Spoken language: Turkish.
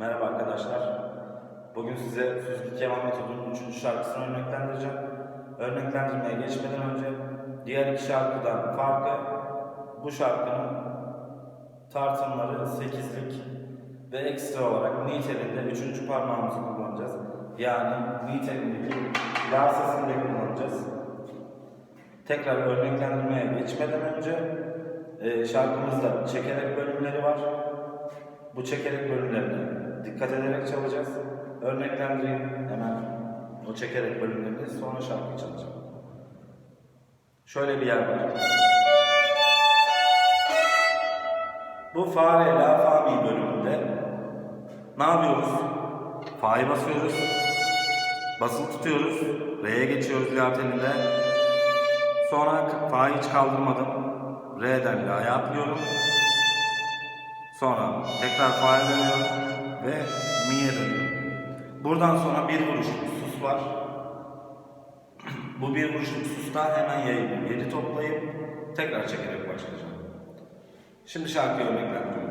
Merhaba arkadaşlar. Bugün size Süzgü Kemal metodunun 3. şarkısını örneklendireceğim. Örneklendirmeye geçmeden önce diğer iki şarkıdan farkı bu şarkının tartımları 8'lik ve ekstra olarak mi telinde 3. parmağımızı kullanacağız. Yani mi telindeki la sesini de kullanacağız. Tekrar örneklendirmeye geçmeden önce e, şarkımızda çekerek bölümleri var. Bu çekerek bölümlerine dikkat ederek çalacağız. Örneklendireyim hemen o çekerek bölümlerini sonra şarkıyı çalacağım. Şöyle bir yer var. Bu fa re la fa mi bölümünde ne yapıyoruz? Fa'yı basıyoruz. Basılı tutuyoruz. Re'ye geçiyoruz la telinde. Sonra fa'yı hiç kaldırmadım. Re'den la'ya atlıyorum. Sonra tekrar fa'ya dönüyorum. Buradan sonra bir vuruşluk sus var. Bu bir vuruşluk susta hemen yayını yedi toplayıp tekrar çekerek başlayacağım. Şimdi şarkıyı örneklendiriyorum.